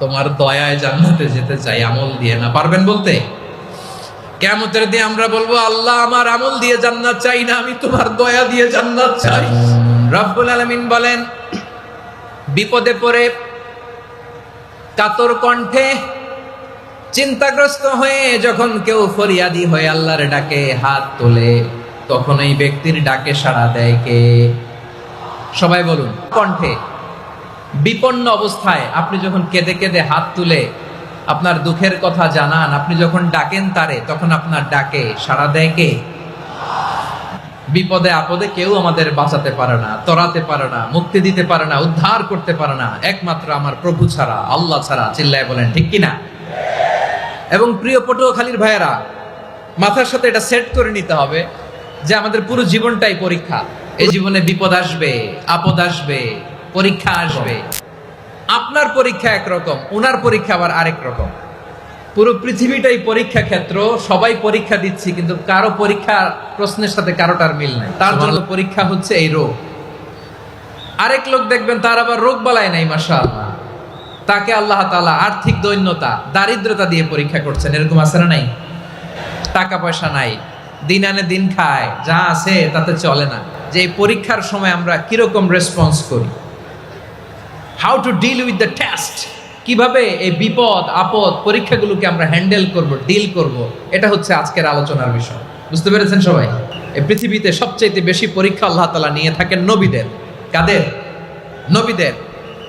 তোমার দয়ায় জান্নাতে যেতে চাই, আমল দিয়ে না। পারবেন বলতে? কেমতের দিয়ে আমরা বলব, আল্লাহ আমার আমল দিয়ে জান্নাত চাই না, আমি তোমার দয়া দিয়ে জান্নাত চাই। রব্বুল আলামিন বলেন, বিপদে পড়ে কাতর কণ্ঠে চিন্তাগ্রস্ত হয়ে যখন কেউ ফরিয়াদি হয়ে আল্লাহর ডাকে হাত তোলে, তখন এই ব্যক্তির ডাকে সাড়া দেয় কে? সবাই বলুন, কণ্ঠে। বিপন্ন অবস্থায় আপনি যখন কেঁদে কেঁদে হাত তুলে আপনার দুঃখের কথা জানান, আপনি যখন ডাকেন তারে, তখন আপনার ডাকে, সাড়া দেয় কে? বিপদে আপদে কেউ আমাদের বাঁচাতে পারে না, তরাতে পারে না, মুক্তি দিতে পারে না, উদ্ধার করতে পারে না। একমাত্র আমার প্রভু ছাড়া, আল্লাহ ছাড়া, চিল্লায় বলেন, ঠিক কিনা? এবং প্রিয় পটুয়াখালীর ভাইয়েরা, মাথার সাথে এটা সেট করে নিতে হবে যে আমাদের পুরো জীবনটাই পরীক্ষা। এই জীবনে বিপদ আসবে, আপদ আসবে পরীক্ষা আসবে। আপনার পরীক্ষা একরকম ওনার পরীক্ষা আবার আরেক রকম। পুরো পৃথিবীটাই পরীক্ষা ক্ষেত্র সবাই পরীক্ষা দিচ্ছি কিন্তু কারও পরীক্ষা প্রশ্নের সাথে কারোটার মিল নাই। তার জন্য পরীক্ষা হচ্ছে এই রোগ। আরেক লোক দেখবেন তার আবার রোগ বালায় নাই মাসা তাকে আল্লাহ তাআলা আর্থিক দৈন্যতা দারিদ্রতা দিয়ে পরীক্ষা করছেন। এরকম আছে না নাই? টাকা পয়সা নাই। দিন আনে দিন খায় যা আছে তাতে চলে না। যে এই পরীক্ষার সময় আমরা কীরকম রেসপন্স করি? How to deal with the test কীভাবে এই বিপদ, আপদ পরীক্ষাগুলোকে আমরা হ্যান্ডেল করব ডিল করব, এটা হচ্ছে আজকের আলোচনার বিষয়। বুঝতে পেরেছেন সবাই? এই পৃথিবীতে সবচাইতে বেশি পরীক্ষা আল্লাহ তালা নিয়ে থাকেন নবীদের। কাদের? নবীদের।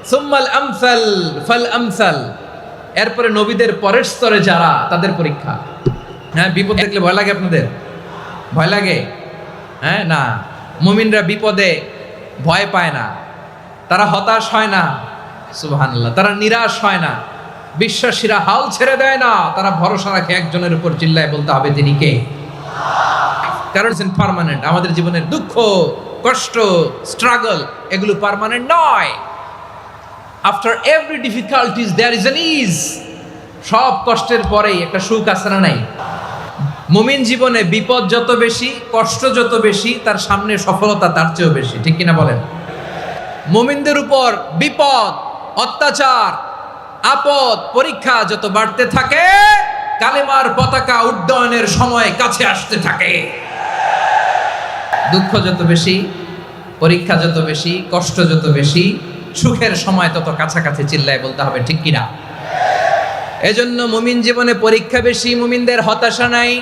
সুম্মাল আমসাল, ফাল আমসাল। এরপরে নবীদের পরের স্তরে যারা, তাদের পরীক্ষা। হ্যাঁ বিপদ দেখলে ভয় লাগে আপনাদের? ভয় লাগে? হ্যাঁ না। মুমিনরা বিপদে ভয় পায় না। তারা হতাশ হয় না। সুবহানাল্লাহ, তারা নিরাশ হয় না। বিশ্বাসীরা হাল ছেড়ে দেয় না। তারা ভরসা রাখে একজনের উপর, চিল্লায় বলতে হবে তিনি কে? কারণ পার্মানেন্ট। আমাদের জীবনের দুঃখ, কষ্ট, স্ট্রাগল, এগুলো পার্মানেন্ট নয়। After every difficulties there is an ease. সব কষ্টের পরেই একটা সুখ আছে না নাই? মুমিন জীবনে বিপদ যত বেশি, কষ্ট যত বেশি, তার সামনে সফলতা তার চেয়েও বেশি। ঠিক কিনা বলেন? মুমিনদের উপর বিপদ, অত্যাচার, আপদ, পরীক্ষা যত বাড়তে থাকে, কালেমার পতাকা উড্ডয়নের সময় কাছে আসতে থাকে। দুঃখ যত বেশি, পরীক্ষা যত বেশি, কষ্ট যত বেশি, সুখের সময় তত কাছাকাছি চিল্লায় বলতে হবে, ঠিক কিনা? এজন্য মুমিন জীবনে পরীক্ষা বেশি, মুমিনদের হতাশা নাই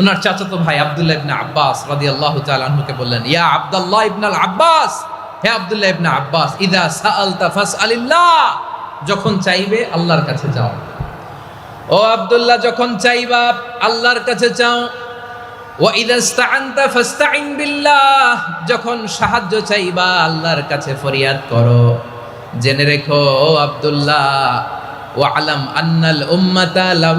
ওনার চাচাতো ভাই আব্দুল্লাহ ইবনে আব্বাস রাদিয়াল্লাহু তাআলা আনহুকে বললেন, ইয়া আব্দুল্লাহ ইবনাল আব্বাস, হে আব্দুল্লাহ ইবনে আব্বাস ইদা সাআলতা ফাসআলিল্লাহ, যখন চাইবে আল্লাহর কাছে যাও। ও আব্দুল্লাহ, যখন চাইবা আল্লাহর কাছে চাও যখন সাহায্য চাইবা আল্লাহর কাছে ফরিয়াদ করো। জেনে রেখো, ও আব্দুল্লাহ, ওয়ালাম আন্নাল উম্মাতা লাউ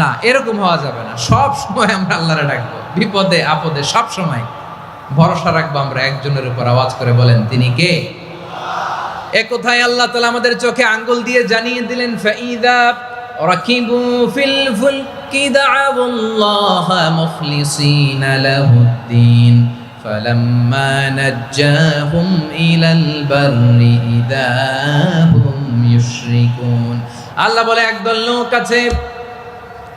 না এরকম হওয়া যাবে না সব সময় আমরা আল্লাহরে ডাকবো বিপদে আপদে সব সময় ভরসা রাখবো আমরা একজনের উপর আওয়াজ করে বলেন তিনি কে এ কোথায় আল্লাহ তালা আমাদের চোখে আঙ্গুল দিয়ে জানিয়ে দিলেন ফাইদা রাকিবু ফিল ফুলকি দাআউল্লাহ মুখলিসিনা লাহুদ্দিন فلما نجاهم إلى البر إذا هم يشركون আল্লাহ বলে একদল লোক আছে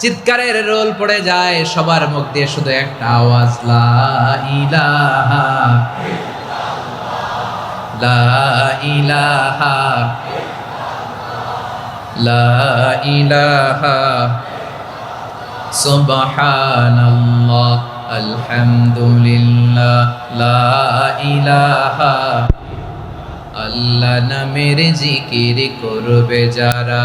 চিৎকারের রোল পড়ে যায়, সবার মুখ দিয়ে শুধু একটা আওয়াজ, লা ইলাহা লা ইলাহা লা ইলাহা লা ইলাহা আল্লাহ নামের জিকির করবে যারা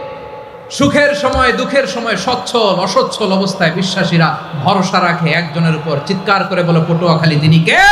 সুখের সময়, দুঃখের সময়, সচ্ছল, অসচ্ছল অবস্থায় বিশ্বাসীরা ভরসা রাখে একজনের উপর। চিৎকার করে বলে, পটুয়াখালী, তিনি কে?